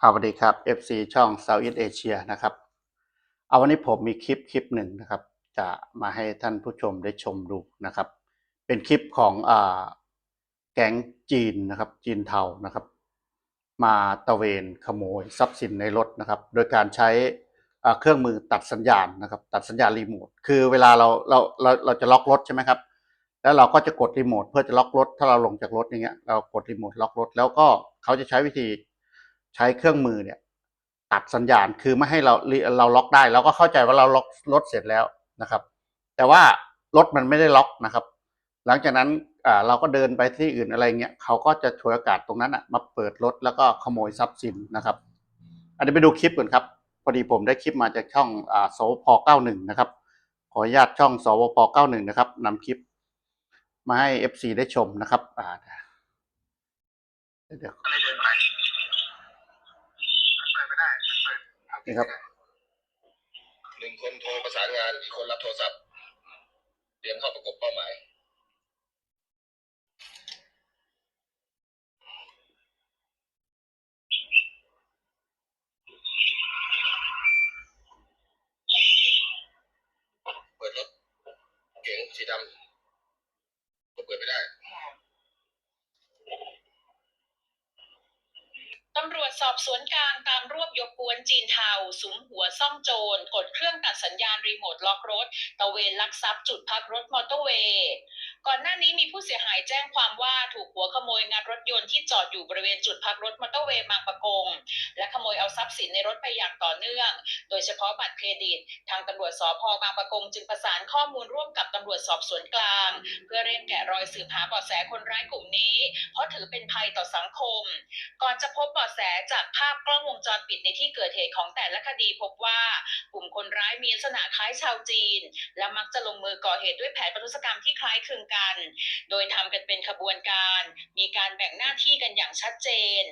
ครับสวัสดีครับ FC ช่อง Southeast Asia นะครับ เอาวันนี้ผมมีคลิปคลิปหนึ่งนะครับ จะมาให้ท่านผู้ชมได้ชมดูนะครับ เป็นคลิปของอแก๊งจีนนะครับ จีนเทานะครับ มาตะเวนขโมยทรัพย์สินในรถนะครับ โดยการใช้เครื่องมือตัดสัญญาณนะครับ ตัดสัญญาณรีโมท คือเวลาเราเราเราเราจะล็อกรถใช่ไหมครับ แล้วเราก็จะกดรีโมทเพื่อจะล็อกรถ ถ้าเราลงจากรถอย่างเงี้ย เรากดรีโมทล็อกรถ แล้วก็เขาจะใช้วิธี ใช้เครื่องมือเนี่ยตัดสัญญาณคือไม่ให้เราเราล็อกได้เราก็เข้าใจว่าเราล็อกรถเสร็จแล้วนะครับ แต่ว่ารถมันไม่ได้ล็อกนะครับ หลังจากนั้นอ่าเราก็เดินไปที่อื่นอะไรเงี้ยเขาก็จะฉวยโอกาสตรงนั้นอะมาเปิดรถแล้วก็ขโมยทรัพย์สินนะครับ อันนี้ไปดูคลิปก่อนครับพอดีผมได้คลิปมาจากช่องสวพ91นะครับขออนุญาตช่องสวพ91นะครับนำคลิป มาให้ FC ได้ชมนะครับอ่าเดี๋ยว ก็เลยเดินไปเปิดไม่ได้มันเปิดเอา นี่ครับหนึ่งคนโทรประสานงานอีกคนรับโทรศัพท์เตรียมเข้าประกบเป้าหมายเปิดรถเก๋งสีดำก็เปิดไม่ได้ตำรวจสอบสวนกลางตามรวบย กวนจีนเทาสุมหัวซ่องโจร กดเครื่องตัดสัญญาณรีโมทล็อกรถ ตะเวนลักทรัพย์จุดพักรถมอเตอร์เวย์ ก่อนหน้านี้มีผู้เสียหายแจ้งความว่าถูกหัวขโมยงัดรถยนต์ที่จอดอยู่บริเวณจุดพักรถมอเตอร์เวย์บางปะกง และขโมยเอาทรัพย์สินในรถไปอย่างต่อเนื่อง โดยเฉพาะบัตรเครดิต ทางตำรวจสพบางปะกงจึงประสานข้อมูลร่วมกับตำรวจสอบสวนกลางเพื่อเร่งแกะรอยสืบหาเบาะแสคนร้ายกลุ่มนี้ เพราะถือเป็นภัยต่อสังคม ก่อนจะพบเบาะแสจากภาพกล้องวงจรปิดในที่เกิดเหตุของแต่ละคดีพบว่ากลุ่มคนร้ายมีลักษณะคล้ายชาวจีน และมักจะลงมือก่อเหตุด้วยแผนประทุษกรรมที่คล้ายคลึงกัน โดยทำกันเป็นขบวนการ มีการแบ่งหน้าที่กันอย่างชัดเจน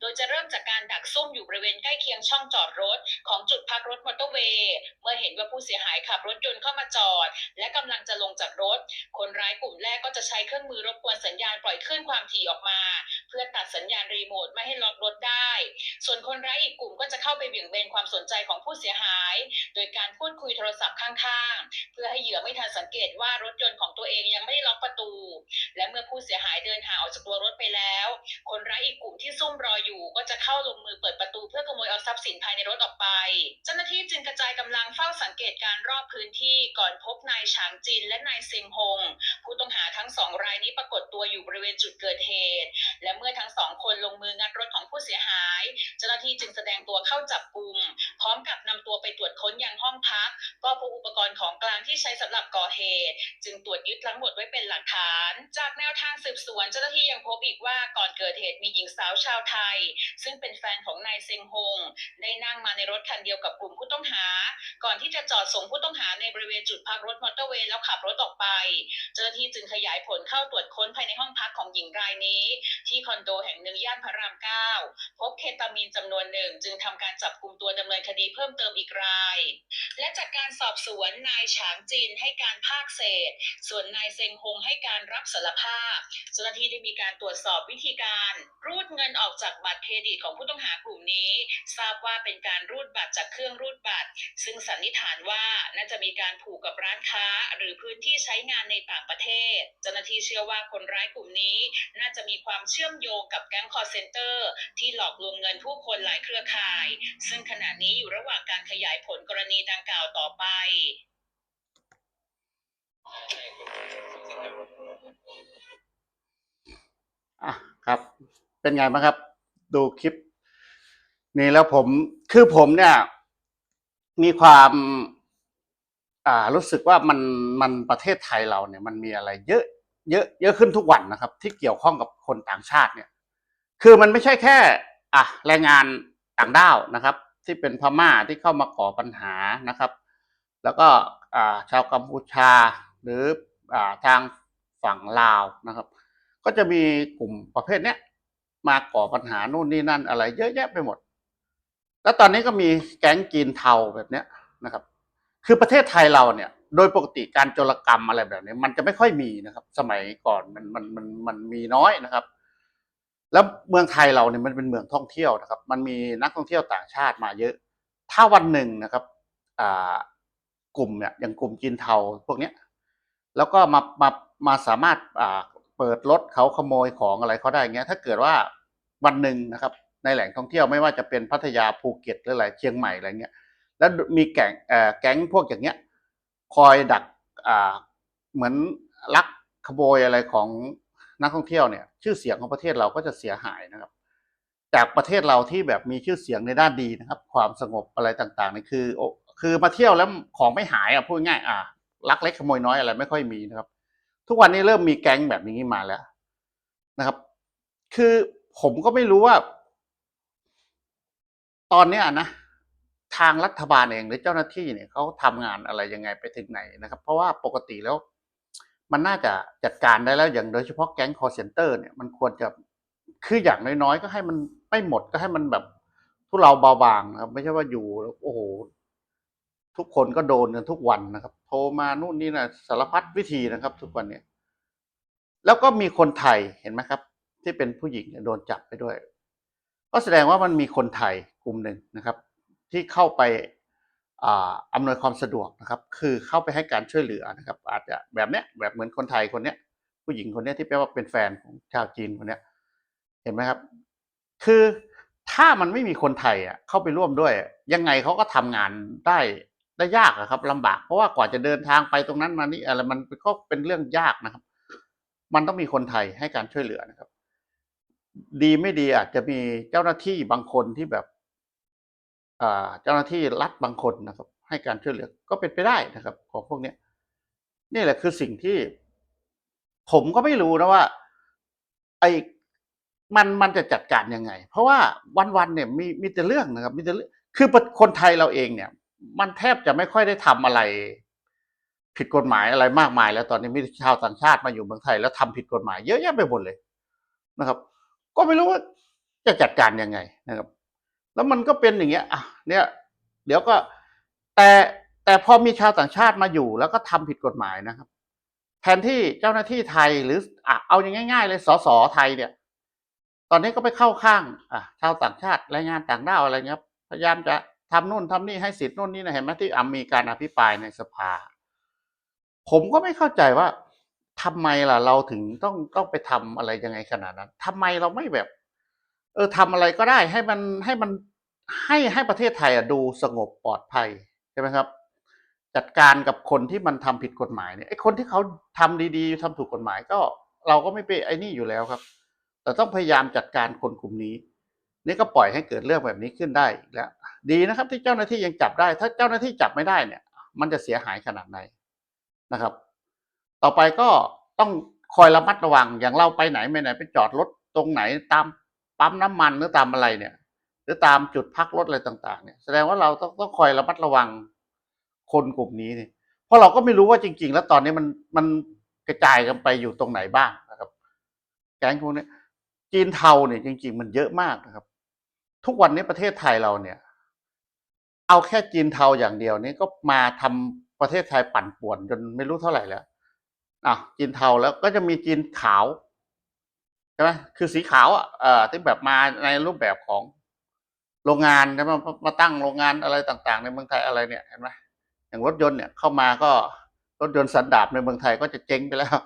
โดยจะเริ่มจากการดักซุ่มอยู่บริเวณใกล้เคียงช่องจอดรถ ของจุดพักรถมอเตอร์เวย์เมื่อเห็นว่าผู้เสียหายขับรถยนต์เข้ามาจอด และกำลังจะลงจากรถ คนร้ายกลุ่มแรกก็จะใช้เครื่องมือรบกวนสัญญาณปล่อยคลื่นความถี่ออกมา เพื่อตัดสัญญาณรีโมทไม่ให้ล็อกรถได้ ส่วนคนร้ายอีกกลุ่มก็จะเข้าไปเบี่ยงเบนความสนใจของผู้เสียหาย โดยการพูดคุยโทรศัพท์ข้างๆ เพื่อให้เหยื่อไม่ทันสังเกตว่ารถยนต์ของตัวเองยังไม่ได้ล็อกประตู และเมื่อผู้เสียหายเดินห่างออกจากตัวรถไปแล้ว คนร้ายอีกกลุ่มที่ซุ่มรออยู่ ก็จะเข้าลงมือเปิดประตู เพื่อขโมยเอาทรัพย์สินภายในรถออกไป เจ้าหน้าที่จึงกระจายกำลังเฝ้าสังเกตการรอบพื้นที่ก่อนพบนายฉางจินและนายเซิงฮงผู้ต้องหาทั้งสองรายนี้ปรากฏตัวอยู่บริเวณจุดเกิดเหตุ และเมื่อทั้งสองคนลงมืองัดรถของผู้เสียหาย เจ้าหน้าที่จึงแสดงตัวเข้าจับกลุ่มพร้อมกับนำตัวไปตรวจค้นยังห้องพัก ก็พบอุปกรณ์ของกลางที่ใช้สำหรับก่อเหตุ จึงตรวจยึดทั้งหมดไว้เป็นหลักฐานจาก ทางสืบสวนเจ้าหน้าที่ยังพบอีกว่าก่อนเกิดเหตุมีหญิงสาวชาวไทย ซึ่งเป็นแฟนของนายเซงฮงได้นั่งมาในรถคันเดียวกับกลุ่มผู้ต้องหา ก่อนที่จะจอดส่งผู้ต้องหาในบริเวณจุดพักรถมอเตอร์เวย์แล้วขับรถออกไป เจ้าหน้าที่จึงขยายผลเข้าตรวจค้นภายในห้องพักของหญิงรายนี้ ที่คอนโดแห่งหนึ่งย่านพระรามเก้าพบเคตามีนจำนวนหนึ่ง จึงทำการจับกลุ่มตัวดำเนินคดีเพิ่มเติมอีกราย และจากการสอบสวนนายฉางจินให้การภาคเศษ ส่วนนายเซงฮงให้การรับสารภาพเจ้าหน้าที่ได้มีการตรวจสอบวิธีการรูดเงินออกจากบัตรเครดิตของผู้ต้องหากลุ่มนี้ ทราบว่าเป็นการรูดบัตรจากเครื่องรูดบัตร ซึ่งสันนิษฐานว่าน่าจะมีการผูกกับร้านค้า หรือพื้นที่ใช้งานในต่างประเทศ เจ้าหน้าที่เชื่อว่าคนร้ายกลุ่มนี้ น่าจะมีความเชื่อมโยงกับแก๊งคอร์เซนเตอร์ ที่หลอกลวงเงินผู้คนหลายเครือข่าย ซึ่งขณะนี้อยู่ระหว่างการขยายผลกรณีดังกล่าวต่อไป เป็นไงบ้างครับ ดูคลิป นี้แล้วผมคือผมเนี่ย มีความ อ่ารู้สึกว่ามันมันประเทศไทยเราเนี่ย มันมีอะไร เยอะเยอะเยอะขึ้นทุกวันนะครับ ที่เกี่ยวข้องกับคนต่างชาติเนี่ย คือมันไม่ใช่แค่ อะแรงงานต่างด้าวนะครับ ที่เป็นพม่าที่เข้ามาก่อปัญหานะครับ แล้วก็อ่าชาวกัมพูชา หรืออ่าทางฝั่งลาวนะครับ ก็จะมีกลุ่มประเภทเนี้ย มาก่อปัญหานู่นนี่นั่นอะไร เยอะแยะไปหมด แล้วตอนนี้ก็มีแก๊งจีนเทาแบบเนี้ยนะครับ คือประเทศไทยเราเนี่ย โดยปกติการโจรกรรมอะไรแบบนี้ มันจะไม่ค่อยมีนะครับ สมัยก่อนมันมันมันมันมีน้อยนะครับ แล้วเมืองไทยเราเนี่ยมันเป็นเมืองท่องเที่ยวนะครับ มันมีนักท่องเที่ยวต่างชาติมาเยอะ ถ้าวันหนึ่งนะครับอ่ากลุ่มเนี่ยอย่างกลุ่มจีนเทาพวกเนี้ยแล้วก็มามามาสามารถอ่า เปิดรถเขาขโมยของอะไรเขาได้เงี้ยถ้าเกิดว่าวันหนึ่งนะครับ ในแหล่งท่องเที่ยวไม่ว่าจะเป็นพัทยาภูเก็ตหรืออะไรเชียงใหม่อะไรเงี้ยแล้วมีแก๊งเอ่อแก๊งพวกอย่างเงี้ย คอยดักอ่าเหมือนลักขโมยอะไรของนักท่องเที่ยวเนี่ย ชื่อเสียงของประเทศเราก็จะเสียหายนะครับ จากประเทศเราที่แบบมีชื่อเสียงในด้านดีนะครับ ความสงบอะไรต่างๆนี่คือคือมาเที่ยวแล้วของไม่หายอะพูดง่ายอะลักเล็กขโมยน้อยอะไรไม่ค่อยมีนะครับ ทุกวันนี้เริ่มมีแก๊งแบบนี้มาแล้วนะครับ คือผมก็ไม่รู้ว่า ตอนนี้นะทางรัฐบาลเองหรือเจ้าหน้าที่เนี่ยเขาทำงานอะไรยังไงไปถึงไหนนะครับ เพราะว่าปกติแล้ว มันน่าจะจัดการได้แล้วอย่างโดยเฉพาะแก๊งคอร์เซนเตอร์เนี่ยมันควรจะคืออย่างน้อยๆก็ให้มันไม่หมดก็ให้มันแบบทุเราเบาบางนะครับไม่ใช่ว่าอยู่โอ้โห ทุกคนก็โดนกันทุกวันนะครับ โทรมานู่นนี่นะสารพัดวิธีนะครับ ทุกวันเนี่ยแล้วก็มีคนไทยเห็นไหมครับ ที่เป็นผู้หญิงโดนจับไปด้วย ก็แสดงว่ามันมีคนไทยกลุ่มหนึ่งนะครับ ที่เข้าไปอำนวยความสะดวกนะครับ คือเข้าไปให้การช่วยเหลือนะครับ อาจจะแบบเนี้ยแบบเหมือนคนไทยคนเนี้ย ผู้หญิงคนเนี้ยที่แปลว่าเป็นแฟนของชาวจีนคนเนี้ย เห็นไหมครับ คือถ้ามันไม่มีคนไทยอะเข้าไปร่วมด้วย ยังไงเขาก็ทำงานได้ ได้ยากอะครับลำบาก เพราะว่ากว่าจะเดินทางไปตรงนั้นมานี่อะไรมันก็เป็นเรื่องยากนะครับ มันต้องมีคนไทยให้การช่วยเหลือนะครับ ดีไม่ดีอาจจะมีเจ้าหน้าที่บางคนที่แบบเจ้าหน้าที่รัฐบางคนนะครับ ให้การช่วยเหลือก็เป็นไปได้นะครับ ของพวกเนี้ยนี่แหละคือสิ่งที่ ผมก็ไม่รู้นะว่า ไอ้มันมันจะจัดการยังไง เพราะว่าวันๆเนี่ยมีมีแต่เรื่องนะครับ มีแต่เรื่องคือคนไทยเราเองเนี่ย มันแทบจะไม่ค่อยได้ทำอะไร ผิดกฎหมายอะไรมากมาย แล้วตอนนี้มีชาวต่างชาติมาอยู่เมืองไทย แล้วทำผิดกฎหมายเยอะแยะไปหมดเลยนะครับ ก็ไม่รู้ว่าจะจัดการยังไงนะครับ แล้วมันก็เป็นอย่างเงี้ยอะเนี่ย เดี๋ยวก็แต่แต่พอมีชาวต่างชาติมาอยู่ แล้วก็ทำผิดกฎหมายนะครับ แทนที่เจ้าหน้าที่ไทยหรืออะเอาอย่างง่าย ๆ เลยสสไทยเนี่ย ตอนนี้ก็ไปเข้าข้าง อะชาวต่างชาติแรงงานต่างด้าวอะไรเงี้ยพยายามจะ ทำนู่นทำนี่ให้สิทธิ์นู่นนี่นะเห็นไหมที่อะมีการอภิปรายในสภา ผมก็ไม่เข้าใจว่าทำไมล่ะ เราถึงต้องต้องไปทำอะไรยังไงขนาดนั้นทำไมเราไม่แบบ เออทำอะไรก็ได้ให้มันให้มันให้ให้ประเทศไทยอะดูสงบปลอดภัยใช่ไหมครับ จัดการกับคนที่มันทำผิดกฎหมายเนี่ยไอ้คนที่เขาทำดีๆทำถูกกฎหมายก็ เราก็ไม่ไปไอ้นี่อยู่แล้วครับ แต่ต้องพยายามจัดการคนกลุ่มนี้ นี่ก็ปล่อยให้เกิดเรื่องแบบนี้ขึ้นได้อีกแล้ว ดีนะครับที่เจ้าหน้าที่ยังจับได้ ถ้าเจ้าหน้าที่จับไม่ได้เนี่ย มันจะเสียหายขนาดไหนนะครับ ต่อไปก็ต้องคอยระมัดระวังอย่างเราไปไหนไม่ไหนไปจอดรถตรงไหนตามปั๊มน้ำมันหรือตามอะไรเนี่ย หรือตามจุดพักรถอะไรต่าง ๆ เนี่ยแสดงว่าเราต้องต้องคอยระมัดระวังคนกลุ่มนี้เนี่ยเพราะเราก็ไม่รู้ว่าจริง ๆ แล้วตอนนี้มันมันกระจายกันไปอยู่ตรงไหนบ้างนะครับ แก๊งพวกนี้จีนเทาเนี่ยจริง ๆ มันเยอะมากนะครับ ทุกวันนี้ประเทศไทยเราเนี่ย เอาแค่จีนเทาอย่างเดียวนี้ก็มาทำประเทศไทยปั่นป่วนจนไม่รู้เท่าไหร่แล้วอะจีนเทาแล้วก็จะมีจีนขาวใช่ไหมคือสีขาวอะเอ่อที่แบบมาในรูปแบบของโรงงานใช่ไหมมามาตั้งโรงงานอะไรต่าง ๆ ในเมืองไทยอะไรเนี่ยเห็นไหมอย่างรถยนต์เนี่ยเข้ามาก็รถยนต์สันดาปในเมืองไทยก็จะเจ๊งไปแล้ว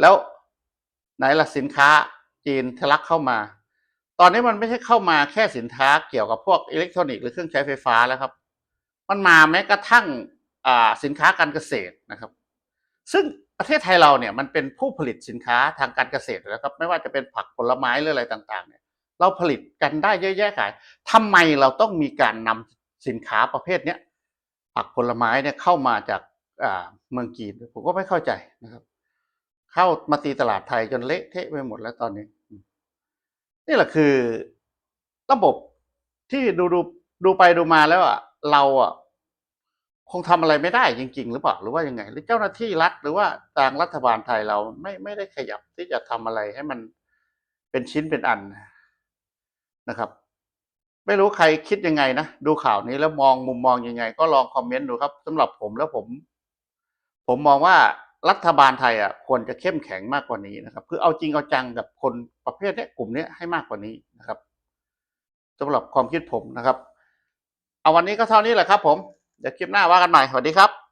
แล้วไหนล่ะสินค้าจีนทะลักเข้ามา ตอนนี้มันไม่ใช่เข้ามาแค่สินค้าเกี่ยวกับพวกอิเล็กทรอนิกส์หรือเครื่องใช้ไฟฟ้าแล้วครับ มันมาแม้กระทั่งสินค้าการเกษตรนะครับ ซึ่งประเทศไทยเราเนี่ยมันเป็นผู้ผลิตสินค้าทางการเกษตรแล้วครับไม่ว่าจะเป็นผักผลไม้หรืออะไรต่างๆเนี่ยเราผลิตกันได้เยอะแยะขายทำไมเราต้องมีการนำสินค้าประเภทเนี้ยผักผลไม้เนี่ยเข้ามาจากเมืองจีนผมก็ไม่เข้าใจนะครับ เข้ามาตีตลาดไทยจนเละเทะไปหมดแล้วตอนนี้ นี่แหละคือระบบที่ดูดูดูไปดูมาแล้วอะเราอะคงทำอะไรไม่ได้จริง ๆ หรือเปล่าหรือว่ายังไง หรือเจ้าหน้าที่รัฐหรือว่าทางรัฐบาลไทยเราไม่ไม่ได้ขยับที่จะทำอะไรให้มันเป็นชิ้นเป็นอันนะครับ ไม่รู้ใครคิดยังไงนะดูข่าวนี้แล้วมองมุมมองยังไง ก็ลองคอมเมนต์ดูครับสำหรับผมแล้วผม ผมมองว่า รัฐบาลไทยอะควรจะเข้มแข็งมากกว่านี้นะครับคือเอาจริงเอาจังกับคนประเภทเนี้ยกลุ่มเนี้ยให้มากกว่านี้นะครับสำหรับความคิดผมนะครับ เอาวันนี้ก็เท่านี้แหละครับ ผมเดี๋ยวคลิปหน้าว่ากันใหม่สวัสดีครับ